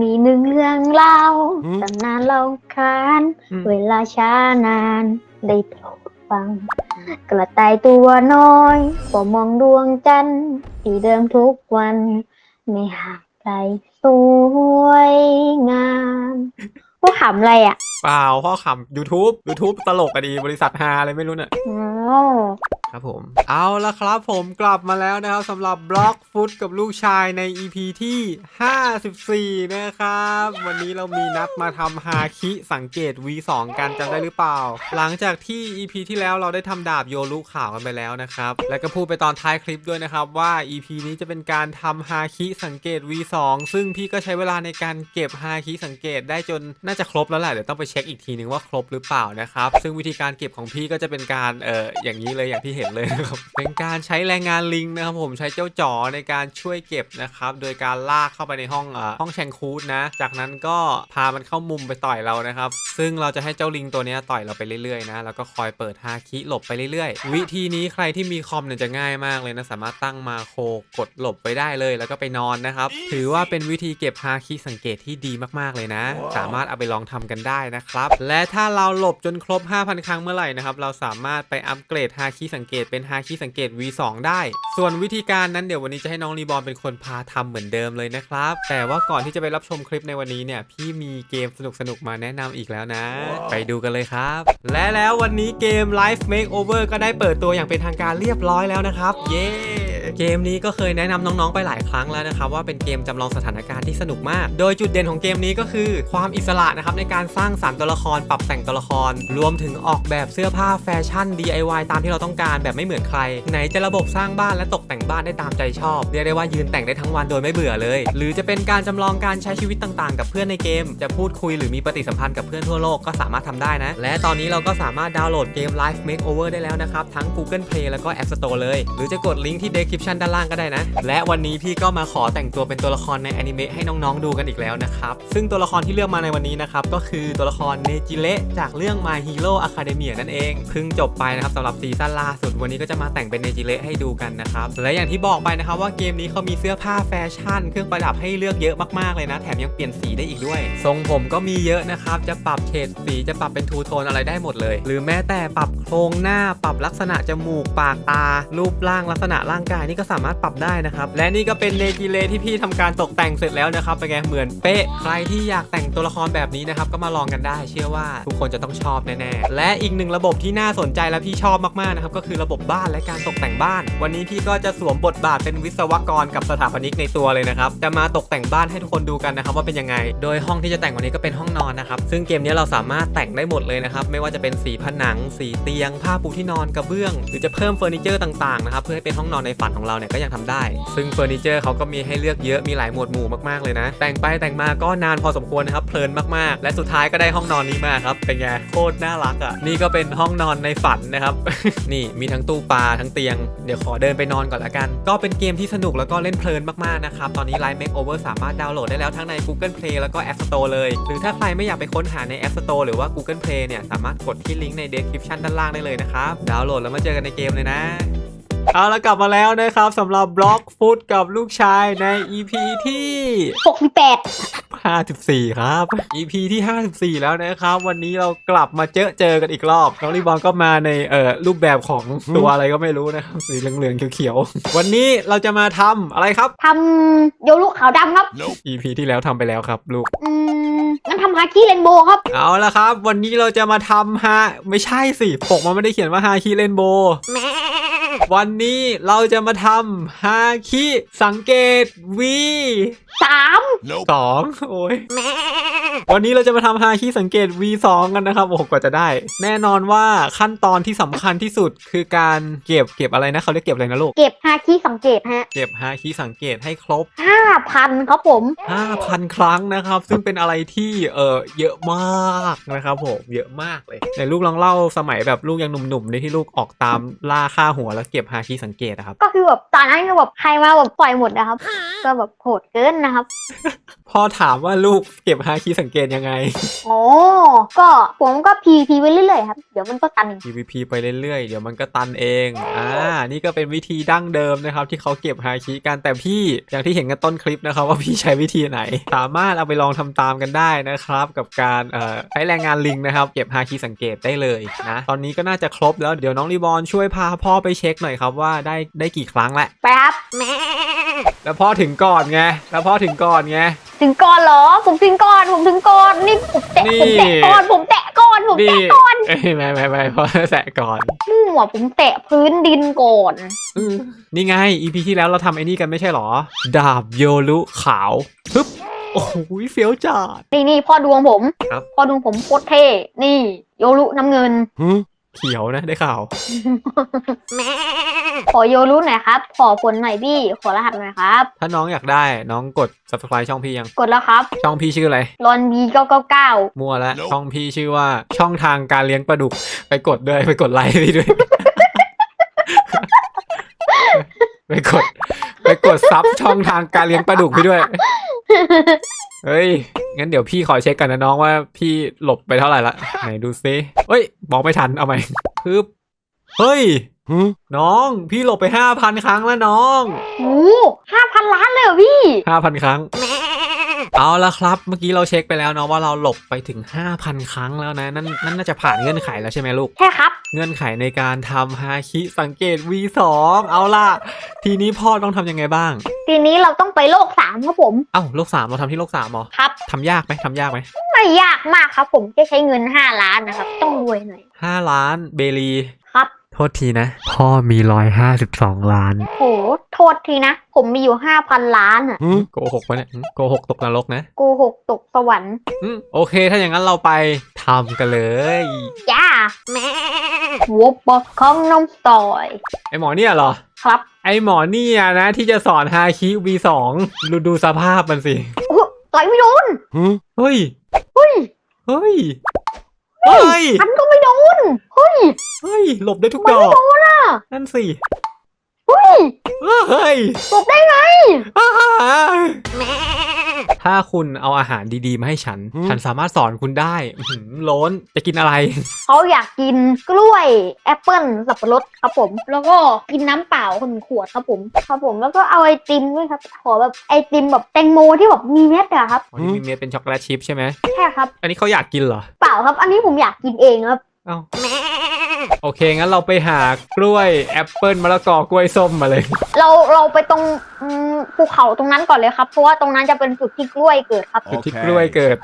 มีหนึ่งเรื่องเล่าอืม ตำนานเล่าขานอืม เวลาช้านานได้โปรดฟัง กระต่ายตัวน้อยก็มองดวงจันทร์ที่เดิมทุกวัน ไม่ห่างไกลสวยงามพวกขำอะไรอะเปล่าพ่อขำ YouTube YouTube ตลกอะดีบริษัทฮาอะไรไม่รู้เนี่ยอ๋อ ครับผม เอาละครับผมกลับมาแล้วนะครับสำหรับบล็อกฟุตกับลูกชายใน EP ที่ 54 นะครับ วันนี้เรามีนัดมาทำฮาคิสังเกต V2 กันจำได้หรือเปล่า หลังจากที่ EP ที่แล้วเราได้ทำดาบโยรุข่าวกันไปแล้วนะครับ และก็พูดไปตอนท้ายคลิปด้วยนะครับว่า EP นี้จะเป็นการทำฮาคิสังเกต V2 ซึ่งพี่ก็ใช้เวลาในการเก็บฮาคิสังเกตได้จนน่าจะครบแล้วแหละเดี๋ยวต้องไปเช็คอีกทีนึงว่าครบหรือเปล่านะครับ ซึ่งวิธีการเก็บของพี่ก็จะเป็นการเอ่ออย่างนี้เลยอย่างที่เห็นเลยนะครับเป็นการใช้แรงงานลิงนะครับผมใช้เจ้าจ๋อในการช่วยเก็บนะครับโดยการลากเข้าไปในห้องเอ่อห้องแชงคูดนะ จากนั้นก็พามันเข้ามุมไปต่อยเรานะครับ ซึ่งเราจะให้เจ้าลิงตัวเนี้ยต่อยเราไปเรื่อยๆนะแล้วก็คอยเปิดฮาคิหลบไปเรื่อยๆ วิธีนี้ใครที่มีคอมเนี่ยจะง่ายมากเลยนะ สามารถตั้งมาโครกดหลบไปได้เลย แล้วก็ไปนอนนะครับ ถือว่าเป็นวิธีเก็บฮาคิสังเกตที่ดีมากๆเลยนะ สามารถเอาไปลองทำกันได้นะครับ และถ้าเราหลบจนครบ 5,000 ครั้งเมื่อไหร่นะครับเราสามารถไปอัปเกรดฮาคิสังเกตเป็นฮาคิสังเกต V2 ได้ ส่วนวิธีการนั้นเดี๋ยววันนี้จะให้น้องรีบอลเป็นคนพาทำเหมือนเดิมเลยนะครับ แต่ว่าก่อนที่จะไปรับชมคลิปในวันนี้เนี่ยพี่มีเกมสนุกๆมาแนะนำอีกแล้วนะ ไปดูกันเลยครับ และแล้ววันนี้เกม Life Makeover ก็ได้เปิดตัวอย่างเป็นทางการเรียบร้อยแล้วนะครับ เย้ เกมนี้ก็เคยแนะนำน้องๆไปหลายครั้งแล้วนะครับว่าเป็นเกมจำลองสถานการณ์ที่สนุกมาก โดยจุดเด่นของเกมนี้ก็คือ ความอิสระนะครับในการสร้างสรรค์ตัวละครปรับแต่งตัวละคร รวมถึงออกแบบเสื้อผ้าแฟชั่น DIY ตามที่เราต้องการแบบไม่เหมือนใคร ไหนจะระบบสร้างบ้านและตกแต่งบ้านได้ตามใจชอบเรียกได้ว่ายืนแต่งได้ทั้งวันโดยไม่เบื่อเลย หรือจะเป็นการจำลองการใช้ชีวิตต่างๆ กับเพื่อนในเกม จะพูดคุยหรือมีปฏิสัมพันธ์กับเพื่อนทั่วโลกก็สามารถทำได้นะ และตอนนี้เราก็สามารถดาวน์โหลดเกม Life Makeover ได้แล้วนะครับทั้ง Google Play แล้วก็ App Store เลย หรือจะกดลิงก์ที่ description ด้านล่างก็ได้นะ และวันนี้พี่ก็มาขอแต่งตัวเป็นตัวละครในอนิเมะให้น้องๆดูกันอีกแล้วนะครับ ซึ่งตัวละครที่เลือกมาในวันนี้นะครับ ก็คือตัวละครเนจิเละจากเรื่อง My Hero Academia นั่นเองเพิ่งจบไปนะครับสำหรับซีซั่นล่าสุดวันนี้ก็จะมาแต่งเป็นเนจิเละให้ดูกันนะครับและอย่างที่บอกไปนะครับว่าเกมนี้เขามีเสื้อผ้าแฟชั่น เครื่องประดับให้เลือกเยอะมากๆเลยนะ แถมยังเปลี่ยนสีได้อีกด้วย ทรงผมก็มีเยอะนะครับจะปรับเฉดสีจะปรับเป็นทูโทนอะไรได้หมดเลย หรือแม้แต่ปรับโครงหน้าปรับลักษณะจมูกปากตา รูปร่างลักษณะร่างกายนี่ก็สามารถปรับได้นะครับ และนี่ก็เป็นเนจิเลที่พี่ทำการตกแต่งเสร็จแล้วนะครับเป็นไงเหมือนเป๊ะ ใครที่อยากแต่งตัวละครแบบนี้นะครับก็มาลองกันได้ เชื่อว่าทุกคนจะต้องชอบแน่ๆ และอีกหนึ่งระบบที่น่าสนใจและพี่ชอบมากๆนะครับก็คือระบบบ้านและการตกแต่งบ้าน วันนี้พี่ก็จะสวมบทบาทเป็นวิศวกรกับสถาปนิกในตัวเลยนะครับจะมาตกแต่งบ้านให้ทุกคนดูกันนะครับว่าเป็นยังไง โดยห้องที่จะแต่งวันนี้ก็เป็นห้องนอนนะครับซึ่งเกมนี้เราสามารถแต่งได้หมดเลยนะครับไม่ว่าจะเป็นสีผนัง สีเตียง ผ้าปูที่นอนกระเบื้อง หรือจะเพิ่มเฟอร์นิเจอร์ต่างๆนะครับเพื่อให้เป็นห้องนอนในฝันของเราเนี่ยก็ยังทำได้ ซึ่งเฟอร์นิเจอร์เขาก็มีให้เลือกเยอะมีหลายหมวดหมู่มากๆเลยนะ แต่งไปแต่งมาก็นานพอสมควรนะครับเพลินมากๆ และสุดท้ายก็ได้ห้องนอนนี้มาครับเป็นไงโคตรน่ารักอะนี่ก็เป็นห้องนอนในฝันนะครับ นี่มีทั้งตู้ปลาทั้งเตียงเดี๋ยวขอเดินไปนอนก่อนละกัน ก็เป็นเกมที่สนุกแล้วก็เล่นเพลินมากๆนะครับตอนนี้ Line Makeover สามารถดาวน์โหลดได้แล้วทั้งใน Google Play แล้วก็ App Store เลย หรือถ้าใครไม่อยากไปค้นหาใน App Store หรือว่า Google Play เนี่ยสามารถกดที่ลิงก์ใน description ด้านล่างได้เลยนะครับดาวน์โหลดแล้วมาเจอกันในเกมเลยนะ เอาแล้วกลับมาแล้วนะครับสำหรับบล็อกฟุตกับลูกชายใน EP ที่หกสิบแปด54 ครับ EP ที่ 54 แล้วนะครับ วันนี้เรากลับมาเจอเจอกันอีกรอบน้องรีบอลก็มาในเอ่อรูปแบบของตัวอะไรก็ไม่รู้นะครับสีเหลืองๆเขียวๆ วันนี้เราจะมาทำอะไรครับทำโยรุขาวดำครับ EP ที่แล้วทำไปแล้วครับลูกอืมงั้นทำฮาคิเรนโบว์ครับ เอาละครับ วันนี้เราจะมาทำฮาไม่ใช่สิปกมันไม่ได้เขียนว่าฮาคิเรนโบแม่ วันนี้เราจะมาทำฮาคิสังเกตวีสามสองโอ้ยแม่วันนี้เราจะมาทำฮาคิสังเกต V2 กันนะครับโอ้โหกว่าจะได้ แน่นอนว่าขั้นตอนที่สำคัญที่สุดคือการเก็บเก็บอะไรนะเขาเรียกเก็บอะไรนะลูกเก็บฮาคิสังเกตฮะเก็บฮาคิสังเกตให้ครบห้าพันครับผม5,000 ครั้งนะครับ ซึ่งเป็นอะไรที่เออเยอะมากนะครับผมเยอะมากเลยในลูกลองเล่าสมัยแบบลูกยังหนุ่มๆในที่ลูกออกตามล่าค่าหัวแล้วเก็บฮาคิสังเกตนะครับ ก็คือแบบตอนนั้นก็แบบใครมาแบบปล่อยหมดนะครับ ก็แบบโหดเกินนะครับพอถามว่าลูกเก็บฮาคิสังสังเกตยังไงอ๋อก็ผมก็พีพีไปเรื่อยๆครับ เดี๋ยวมันก็ตันเอง PVP ไปเรื่อยๆ เดี๋ยวมันก็ตันเอง อ่า นี่ก็เป็นวิธีดั้งเดิมนะครับ ที่เขาเก็บฮาคิกัน แต่พี่อย่างที่เห็นกันต้นคลิปนะครับ ว่าพี่ใช้วิธีไหน สามารถเอาไปลองทำตามกันได้นะครับ กับการเอ่อใช้แรงงานลิงนะครับ เก็บฮาคิสังเกตได้เลยนะ ตอนนี้ก็น่าจะครบแล้ว เดี๋ยวน้องรีบอลช่วยพาพ่อไปเช็คหน่อยครับว่าได้ได้กี่ครั้งแหละไปครับแล้วพ่อถึงก่อนไงแล้วพ่อถึงก่อนไงถึงก่อนเหรอ ผมถึงก่อนผมถึงก่อนนี่ผมแตะนี่ผมแตะก่อนผมแตะก่อนผมนี่แตะก่อนเอ้ยไม่ไม่ไม่พ่อแสะก่อนมั่วผมแตะพื้นดินก่อนอืมนี่ไง EP ที่แล้วเราทำไอ้นี่กันไม่ใช่หรอ ดาบโยรุขาวฮึบโอ้โหเฟี้ยวจัดนี่นี่พ่อดวงผม ครับ พ่อดวงผมโคตรเท่ นี่ โยรุน้ำเงิน เขียวนะได้ข่าว ขอโยรุหน่อยครับ ขอผลหน่อยพี่ ขอรหัสหน่อยครับ ถ้าน้องอยากได้น้องกด subscribe ช่องพี่ยัง กดแล้วครับ ช่องพี่ชื่ออะไร รอนบีเก้าเก้าเก้ามั่วแล้ว ช่องพี่ชื่อว่าช่องทางการเลี้ยงปลาดุก ไปกดด้วย ไปกดไลค์พี่ด้วย ไปกด ไปกดซับช่องทางการเลี้ยงปลาดุกพี่ด้วย เฮ้ย งั้นเดี๋ยวพี่ขอเช็คกันนะน้องว่าพี่หลบไปเท่าไหร่ละ ไหนดูซิเฮ้ยบอกไม่ทัน เอาใหม่ปึ๊บเฮ้ย น้อง พี่หลบไปห้าพันครั้งแล้วน้อง โอ้ห้าพันล้านเลยเหรอพี่ห้าพันครั้ง เอาละครับเมื่อกี้เราเช็คไปแล้วเนาะว่าเราหลบไปถึง 5,000 ครั้งแล้วนะนั่นนั่นน่าจะผ่านเงื่อนไขแล้วใช่ไหมลูก ใช่ครับ เงื่อนไขในการทำฮาคิสังเกต V2 เอาล่ะ ทีนี้พ่อต้องทำยังไงบ้าง ทีนี้เราต้องไปโลกสามครับผม เอ้าโลกสามเราทำที่โลกสามเหรอครับ ทำยากไหมทำยากไหมไม่ยากมากครับผมแค่ใช้เงินห้าล้านนะครับ ต้องรวยหน่อย ห้าล้านเบลีครับ โทษทีนะ พ่อมีร้อยห้าสิบสองล้านโห โทษทีนะ ผมมีอยู่ห้าพันล้านอะ โกหกปะเนี่ยโกหกตกนรกนะโกหกตกสวรรค์อืมโอเค ถ้าอย่างนั้นเราไปทำกันเลย จ้าแม่หัวปอกของน้องซอยไอหมอเนี่ยเหรอ ครับไอหมอเนี่ยนะ ที่จะสอนฮาคิ V2 ดูดูสภาพมันสิโอ้ต่อยไม่โดนเฮ้ย เฮ้ย เฮ้ย เฮ้ย ฉันก็ไม่โดน เฮ้ย เฮ้ย หลบได้ทุกมันดอไม่ก โดนอะ นั่นสิ เฮ้ยเฮ้ยหลบได้ไงอ้าถ้าคุณเอาอาหารดีๆ มาให้ฉัน ฉันสามารถสอนคุณได้อื้อหือโล้นจะกินอะไร เขาอยากกินกล้วยแอปเปิ้ลสับปะรดครับผม แล้วก็กินน้ำเปล่าคนขวดครับผมครับผมแล้วก็เอาไอติมด้วยครับ ขอแบบไอติมแบบแตงโมที่แบบมีเม็ดอะครับอ๋อนี่มีเม็ดเป็นช็อกโกแลตชิพใช่ไหมใช่ครับ อันนี้เขาอยากกินเหรอ เปล่าครับ อันนี้ผมอยากกินเองครับ เอ้า โอเค งั้นเราไปหากล้วยแอปเปิลมะละกอกล้วยส้มมาเลย เราเราไปตรงอืมภูเขาตรงนั้นก่อนเลยครับ เพราะว่าตรงนั้นจะเป็นจุดที่กล้วยเกิดครับ จุดที่กล้วยเกิด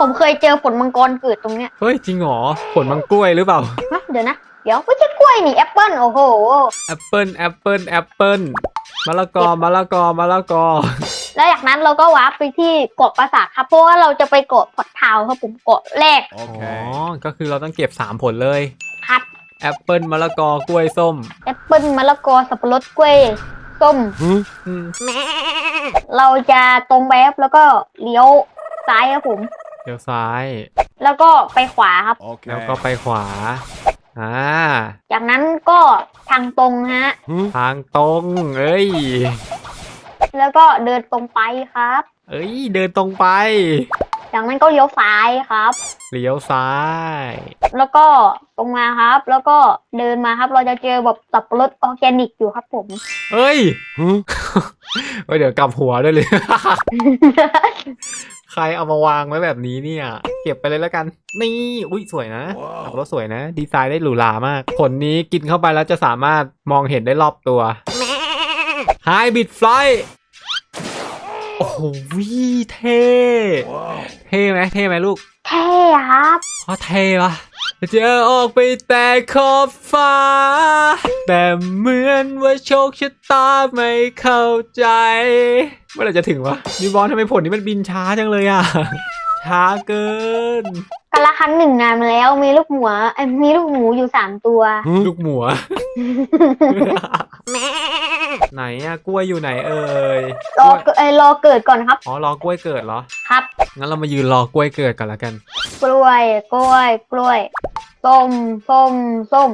ผมเคยเจอผลมังกรเกิดตรงเนี้ยเฮ้ย จริงเหรอผลมังกล้วยหรือเปล่าฮะเดี๋ยวนะ เดี๋ยวไม่ใช่กล้วยนี่แอปเปิ้ลโอ้โห แอปเปิลแอปเปิลแอปเปิลมะละกอมะละกอมะละกอ แล้วจากนั้นเราก็วาร์ปไปที่เกาะปราสาทครับ เพราะว่าเราจะไปเกาะพอดทาวน์ครับผมเกาะแรกอ๋อก็คือเราต้องเก็บ 3 ผลเลย ครับ แอปเปิลมะละกอกล้วยส้ม แอปเปิ้ลมะละกอสับปะรดกล้วยส้ม อืมเราจะตรงไปครับแล้วก็เลี้ยวซ้ายครับผม เดี๋ยวซ้าย แล้วก็ไปขวาครับแล้วก็ไปขวา อ่า จากนั้นก็ทางตรงฮะ ทางตรง เอ้ย แล้วก็เดินตรงไปครับ เอ้ย เดินตรงไป จากนั้นก็เลี้ยวซ้ายครับ เลี้ยวซ้าย แล้วก็ตรงมาครับ แล้วก็เดินมาครับเราจะเจอแบบสับปะรดออร์แกนิกอยู่ครับผมเอ้ยเฮ้ยเดี๋ยวกลับหัวด้วยเลย ใครเอามาวางไว้แบบนี้เนี่ย เก็บไปเลยแล้วกัน นี่ อุ้ยสวยนะขับรถสวยนะ ดีไซน์ได้หรูหรามาก ผลนี้กินเข้าไปแล้วจะสามารถมองเห็นได้รอบตัวไฮบิดไฟ โอ้โหเท่เท่ไหมเท่ไหมลูก เท่ครับเพราะเท่ปะจะออกไปแต่ขอบฟ้า แต่เหมือนว่าโชคชะตาไม่เข้าใจ เมื่อไหร่จะถึงวะนี่บอลทำไมผลนี้มันบินช้าจังเลยอะ ช้าเกินกันละครั้งหนึ่งนานมาแล้วมีลูกหมูเอ้ยมีลูกหมูอยู่สามตัว ลูกหมัว ไหนอะกล้วยอยู่ไหนเอ่ยรอเกิดเอ้ยรอเกิดก่อนครับ อ๋อรอกล้วยเกิดเหรอ ครับ งั้นเรามายืนรอกล้วยเกิดก่อนละกัน กล้วย กล้วย กล้วย ส้ม ส้ม ส้ม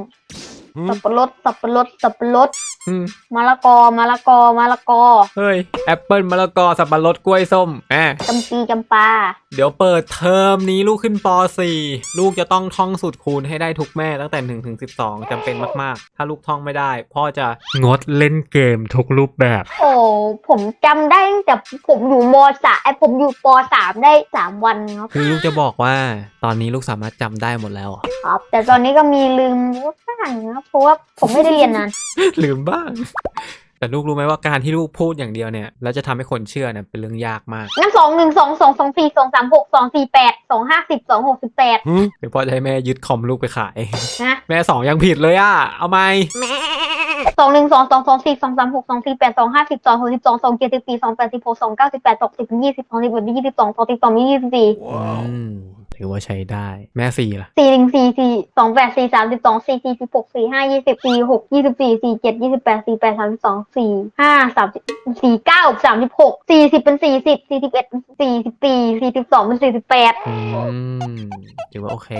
สับปะรด สับปะรด สับปะรด อืมมะละกอมะละกอมะละกอเฮ้ยแอปเปิลมะละกอสับปะรดกล้วยส้มแหมจำปีจำปาเดี๋ยวเปิดเทอมนี้ลูกขึ้นป .4 ลูกจะต้องท่องสูตรคูณให้ได้ทุกแม่ตั้งแต่1ถึง12จำเป็นมากๆ ถ้าลูกท่องไม่ได้ พ่อจะงดเล่นเกมทุกรูปแบบ โอ้ผมจำได้ตั้งแต่ผมอยู่มสามไอผมอยู่ปสามได้สามวันครับคือลูกจะบอกว่าตอนนี้ลูกสามารถจำได้หมดแล้วอะครับ แต่ตอนนี้ก็มีลืมบ้างนะครับเพราะว่าผมไม่ได้เรียนนาน ลืมบ้างแต่ลูกรู้ไหมว่าการที่ลูกพูดอย่างเดียวเนี่ย แล้วจะทำให้คนเชื่อเนี่ยเป็นเรื่องยากมากงั้นสองหนึ่งสองสองสองสี่สองสามหกสองสี่แปดสองห้าสิบสองหกสิบแปดเดี๋ยวพ่อจะให้แม่ยึดคอมลูกไปขาย นะแม่สองยังผิดเลยอะเอาไหมสองหนึ่งสองสองสองสี่สองสามหกสองสี่แปดสองห้าสิบสองหกสิบสองสองเจ็ดสิบสี่สองแปดสิบหกสองเก้าสิบแปดสองสิบยี่สิบสองสิบเอ็ดยี่สิบสองสองสิบสองยี่สิบสี่ อืม ถือว่าใช้ได้ แม่สี่ล่ะสี่หนึ่งสี่สี่สองแปดสี่สามสิบสองสี่สี่สิบหกสี่ห้ายี่สิบสี่หกยี่สิบสี่สี่เจ็ดยี่สิบแปดสี่แปดสามสิบสองสี่ห้าสามสิบสี่เก้าสามสิบหกสี่สิบเป็นสี่สิบสี่สิบเอ็ดสี่สิบสี่สี่สิบสองเป็นสี่สิบแปดอืมถือว่าโอเค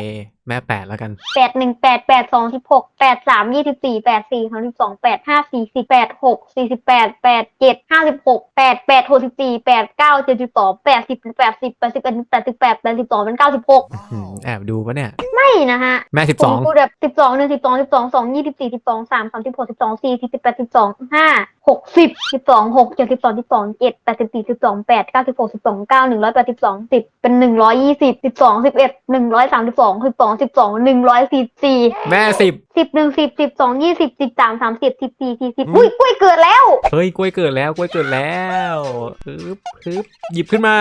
แม่แปดแล้วกันแปดหนึ่งแปดแปดสองสิบหกแปดสามยี่สิบสี่แปดสี่สามสิบสองแปดห้าสี่สิบแปดหกสี่สิบแปดแปดเจ็ดห้าสิบหกแปดแปดหกสิบสี่แปดเก้าเจ็ดสิบสองแปดสิบแปดสิบแปดสิบเอ็ดแปดสิบแปดแปดสิบสองเป็นเก้าสิบหกอืมแอบดูปะเนี่ย ไม่นะฮะแม่สิบผสมองพูดแบบสิบสองหนึ่งสิบสองสิบสองสองยี่สิบสี่สิบสองสามสามสิบหกสิบสองสี่สิบแปดสิบสองห้าหกสิบสิบสองหกเจ็ดสิบสองสิบสองเจ็ดแปดสิบสี่สิบสองแปดเก้าสิบหกสิบสองเก้าหนึ่งร้อยแปดสิบสองสิบเป็นหนึ่งร้อยยี่สิบสิบสองสิบเอ็ดหนึ่งร้อยสามสิบสองสิบสองสิบสองหนึ่งร้อยสี่สี่แม่สิบสิบหนึ่งสิบสิบสองยี่สิบสิบสามสามสิบสิบสี่สี่สิบอุ้ยกล้วยเกิดแล้ว เฮ้ยกล้วยเกิดแล้วกล้วยเกิดแล้วฮึบฮึบหยิบขึ้นมา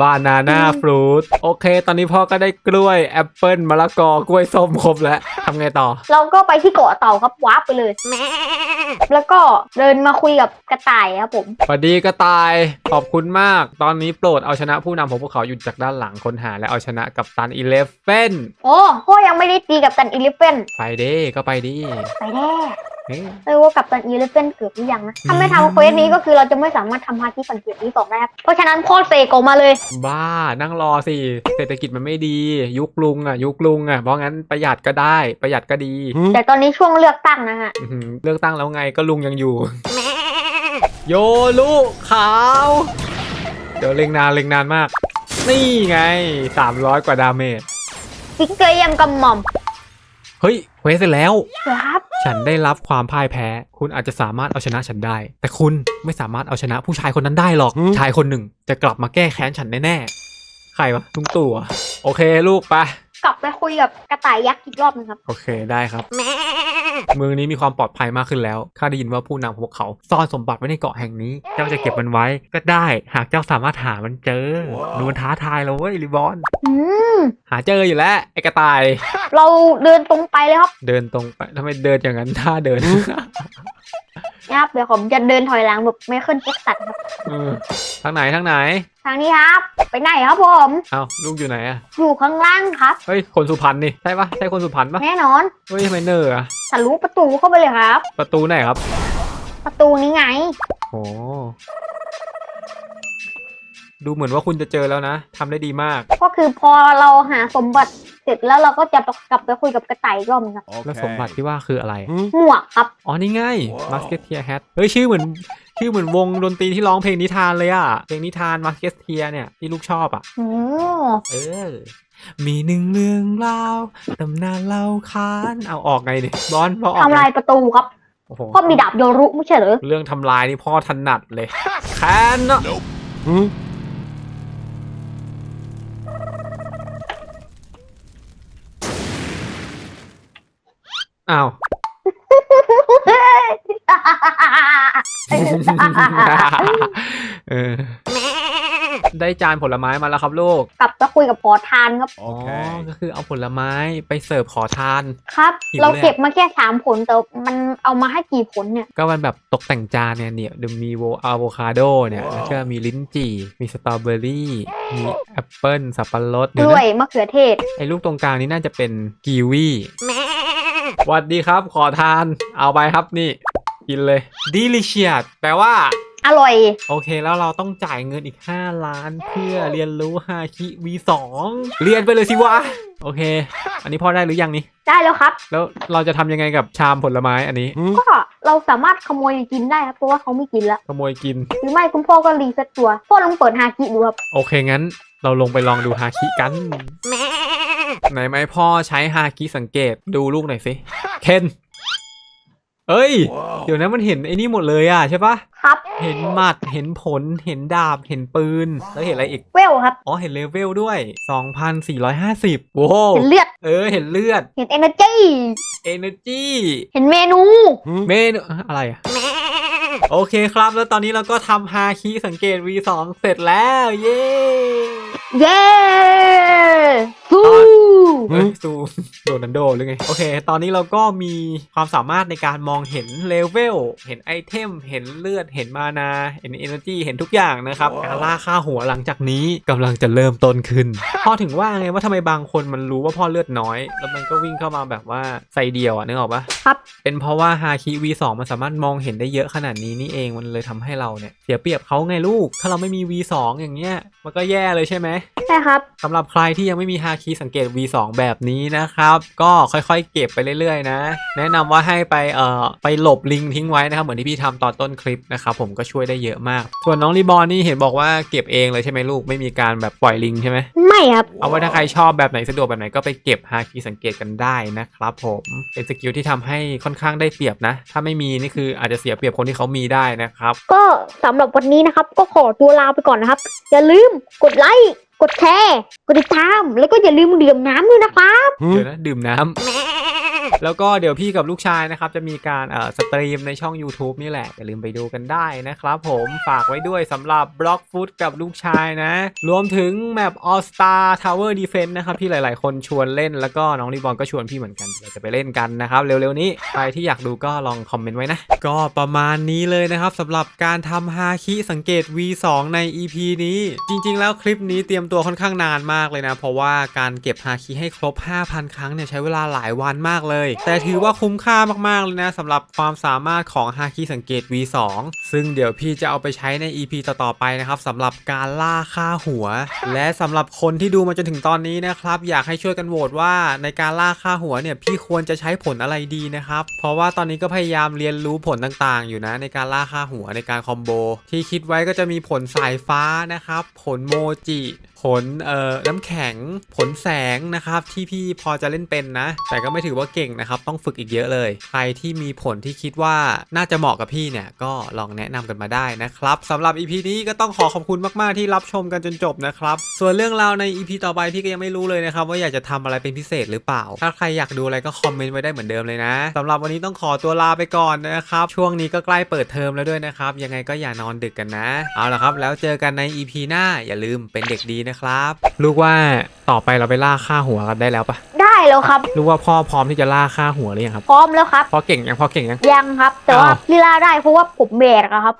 บานาน่าอืมฟรุตโอเค ตอนนี้พ่อก็ได้กล้วยแอปเปิลมะละกอกล้วยส้มครบแล้วทำไงต่อ เราก็ไปที่เกาะเต่าครับวาร์ปไปเลยแม่แล้วก็เดินมาคุยกับกระต่ายครับผมสวัสดีกระต่ายขอบคุณมาก ตอนนี้โปรดเอาชนะผู้นำของพวกเขาอยู่จากด้านหลังค้นหาและเอาชนะกับตันอีเลฟเฟนโอ้พ่อยังไม่ได้ตีกับตันอีเลฟเฟนไปเด้ก็ไปดิไปแน่ เฮ้ยไม่ว่ากับตันอีเลฟเฟนเกิดหรือยังนะถ้าไม่ทำเควสนี้ก็คือเราจะไม่สามารถทำฮาที่สังเกตที่สองได้ครับเพราะฉะนั้นพ่อเสกออกมาเลย บ้านั่งรอสิ เศรษฐกิจมันไม่ดี ยุคลุงอะ ยุคลุงอะเพราะงั้นประหยัดก็ได้ประหยัดก็ดีแต่ตอนนี้ช่วงเลือกตั้งนะฮะอื้อหือเลือกตั้งแล้วไงก็ลุงยังอยู่ โยลุขาว เดี๋ยวเล็งนานเล็งนานมาก นี่ไง 300 กว่าดาเมจฟิกเกอร์เยี่ยมกำหม่อม เฮ้ยเควสเสร็จแล้ว ครับฉันได้รับความพ่ายแพ้ คุณอาจจะสามารถเอาชนะฉันได้ แต่คุณไม่สามารถเอาชนะผู้ชายคนนั้นได้หรอก ชายคนหนึ่งจะกลับมาแก้แค้นฉันแน่ๆ ใครวะลุงตู่อะโอเคลูกไป กลับไปคุยกับกระต่ายยักษ์อีกรอบหนึงครับ โอเคได้ครับ เมืองนี้มีความปลอดภัยมากขึ้นแล้ว ข้าได้ยินว่าผู้นำของพวกเขาซ่อนสมบัติไว้ในเกาะแห่งนี้ เจ้าจะเก็บมันไว้ก็ได้ หากเจ้าสามารถหามันเจอดูมันท้าทายแล้วเว้ยริบอน อืม หาเจออยู่แล้วไอ้กระต่าย เราเดินตรงไปเลยครับ เดินตรงไปทำไมเดินอย่างนั้นท่าเดินนะ ครับเดี๋ยวผมจะเดินถอยหลังแบบไม่ขึ้นแจ็คสันครับเออทางไหนทางไหน ทางนี้ครับ ไปไหนครับผมเอ้าลูกอยู่ไหนอะอยู่ข้างล่างครับ เฮ้ยคนสุพรรณนี่ใช่ปะใช่คนสุพรรณปะแน่นอนเฮ้ยทำไมเนอร์อะทะลุประตูเข้าไปเลยครับ ประตูไหนครับประตูนี้ไง โอ้ดูเหมือนว่าคุณจะเจอแล้วนะทำได้ดีมาก ก็คือพอเราหาสมบัติ เสร็จแล้วเราก็จะกลับไปคุยกับกระต่ายอีกรอบหนึงครับ แล้วสมบัติที่ว่าคืออะไร หมวกครับ อ๋อนี่ไงว้าว Musketeer Hat เฮ้ยชื่อเหมือนชื่อเหมือนวงดนตรีที่ร้องเพลงนิทานเลยอะเพลงนิทาน Musketeer เนี่ยที่ลูกชอบอะโอ้เออ มีหนึ่งเรื่องเล่าตำนานเล่าขานเอาออกไงดิบอลพอออกทำไงลายประตูครับโอ้โหพ่อมีดาบโยรุไม่ใช่เหรอ เรื่องทำลายนี่พ่อถนัดเลย แคนเนาะ อ้าวเออได้จานผลไม้มาแล้วครับลูก กลับไปคุยกับขอทานครับอ๋อก็คือเอาผลไม้ไปเสิร์ฟขอทาน ครับหิวเราเลยอะเก็บมาแค่สามผลแต่มันเอามาให้กี่ผลเนี่ย ก็มันแบบตกแต่งจานเนี่ยเนี่ยเดี๋ยวมีโวอะโวคาโดเนี่ยแล้วก็มีลิ้นจี่ มีสตรอเบอรี่ มีแอปเปิลสับปะรดกเดี๋ยวล้วยนะมะเขือเทศ ไอ้ลูกตรงกลางนี้น่าจะเป็นกีวี สวัสดีครับ ขอทาน เอาไปครับนี่ กินเลย delicious แปลว่า อร่อย โอเคแล้วเราต้องจ่ายเงินอีก 5 ล้านเพื่อเรียนรู้ฮาคิ V2 เรียนไปเลยสิวะ โอเค อันนี้พ่อได้หรือยังนี่ ได้แล้วครับ แล้วเราจะทำยังไงกับชามผลไม้อันนี้ ก็เราสามารถขโมยกินได้ครับเพราะว่าเขาไม่กินละขโมยกิน หรือไม่คุณพ่อก็รีเซ็ตตัว พ่อลองเปิดฮากิดูครับ โอเคงั้น เราลงไปลองดูฮาคิกัน ไหนไหมพ่อใช้ฮาคิสังเกตดูลูกหน่อยสิเคนเอ้ย เดี๋ยวนะมันเห็นไอ้นี่หมดเลยอะใช่ปะครับ เห็นหมัดเห็นผลเห็นดาบเห็นปืน แล้วเห็นอะไรอีกเวลครับ อ๋อเห็นเลเวลด้วย 2,450โว้วเห็นเลือด เออเห็นเลือด เห็นเอเนอร์จี Energy เห็นเมนู เมนูอะไรอะโอเคครับ แล้วตอนนี้เราก็ทำฮาคิสังเกต V2 เสร็จแล้ว เย้ เย้ ฟู เฮ้ยซูโดนันโดหรือไง โอเค ตอนนี้เราก็มีความสามารถในการมองเห็นเลเวล เห็นไอเทม เห็นเลือด เห็นมานา เห็น Energy เห็นทุกอย่างนะครับ การล่าค่าหัวหลังจากนี้กำลังจะเริ่มต้นขึ้น พ่อถึงว่าไงว่าทำไมบางคนมันรู้ว่าพ่อเลือดน้อย แล้วมันก็วิ่งเข้ามาแบบว่าใส่เดียวอะนึกออกปะครับ เป็นเพราะว่าฮาคิ V2 มันสามารถมองเห็นได้เยอะขนาดนี้นี่เอง มันเลยทำให้เราเนี่ยเสียเปรียบเขาไงลูก ถ้าเราไม่มี V2 อย่างเงี้ย มันก็แย่เลยใช่ไหมใช่ครับสำหรับใครที่ยังไม่มีฮาคิสังเกต V2 แบบนี้นะครับ ก็ค่อยๆ เก็บไปเรื่อยๆ นะ แนะนำว่าให้ไปเอ่อไปหลบลิงทิ้งไว้นะครับเหมือนที่พี่ทำตอนต้นคลิปนะครับผมก็ช่วยได้เยอะมาก ส่วนน้องรีบอร์นี่เห็นบอกว่าเก็บเองเลยใช่ไหมลูกไม่มีการแบบปล่อยลิงใช่ไหมไม่ครับเอาไว้ถ้าใครชอบแบบไหนสะดวกแบบไหนก็ไปเก็บฮาคิสังเกตกันได้นะครับผมเป็นสกิลที่ทำให้ค่อนข้างได้เปรียบนะ ถ้าไม่มีนี่คืออาจจะเสียเปรียบคนที่เขามีได้นะครับ ก็สำหรับวันนี้นะครับก็ขอตัวลาไปก่อนนะครับ อย่าลืมกดไลค์ กดแชร์ กดติดตาม แล้วก็อย่าลืมดื่มน้ำด้วยนะครับ เดี๋ยวนะดื่มน้ำ แล้วก็เดี๋ยวพี่กับลูกชายนะครับ จะมีการเอ่อสตรีมในช่อง YouTube นี่แหละ อย่าลืมไปดูกันได้นะครับผมฝากไว้ด้วยสำหรับบล็อกฟุตกับลูกชายนะ รวมถึงแมป All Star Tower Defense นะครับที่หลายๆ คนชวนเล่นแล้วก็น้องรีบอลก็ชวนพี่เหมือนกันเราจะไปเล่นกันนะครับ เร็ว ๆ นี้ ใครที่อยากดูก็ลองคอมเมนต์ไว้นะ ก็ประมาณนี้เลยนะครับสำหรับการทำฮาคิสังเกต V2 ใน EP นี้ จริง ๆ แล้วคลิปนี้เตรียมตัวค่อนข้างนานมากเลยนะ เพราะว่าการเก็บฮาคิให้ครบ 5,000 ครั้งเนี่ยใช้เวลาหลายวันมากเลยแต่ถือว่าคุ้มค่ามากๆเลยนะสำหรับความสามารถของฮาคิสังเกต V2 ซึ่งเดี๋ยวพี่จะเอาไปใช้ใน EP ต่อๆไปนะครับสำหรับการล่าค่าหัว และสำหรับคนที่ดูมาจนถึงตอนนี้นะครับ อยากให้ช่วยกันโหวตว่าในการล่าค่าหัวเนี่ยพี่ควรจะใช้ผลอะไรดีนะครับ เพราะว่าตอนนี้ก็พยายามเรียนรู้ผลต่างๆ อยู่นะในการล่าค่าหัวในการคอมโบที่คิดไว้ก็จะมีผลสายฟ้านะครับ ผลโมจิ ผลเอ่อน้ำแข็งผลแสงนะครับที่พี่พอจะเล่นเป็นนะ แต่ก็ไม่ถือว่าเก่งนะครับ ต้องฝึกอีกเยอะเลย ใครที่มีผลที่คิดว่าน่าจะเหมาะกับพี่เนี่ยก็ลองแนะนำกันมาได้นะครับสำหรับ EP นี้ก็ต้องขอขอบคุณมากๆที่รับชมกันจนจบนะครับส่วนเรื่องราวใน EP ต่อไปพี่ก็ยังไม่รู้เลยนะครับว่าอยากจะทำอะไรเป็นพิเศษหรือเปล่า ถ้าใครอยากดูอะไรก็คอมเมนต์ไว้ได้เหมือนเดิมเลยนะสำหรับวันนี้ต้องขอตัวลาไปก่อนนะครับช่วงนี้ก็ใกล้เปิดเทอมแล้วด้วยนะครับยังไงก็อย่านอนดึกกันนะ เอาละครับแล้วเจอกันใน EP หน้าอย่าลืมเป็นเด็กดีนะครับ ลูกว่าต่อไปเราไปล่าค่าหัวกันได้แล้วปะได้แล้วครับ ลูกว่าพ่อพร้อมที่จะล่าค่าหัวหรือยังครับ พร้อมแล้วครับพ่อเก่งยังพ่อเก่งยัง ยังครับ แต่ว่าอ้าวลีลาได้เพราะว่าผมแบกอะครับ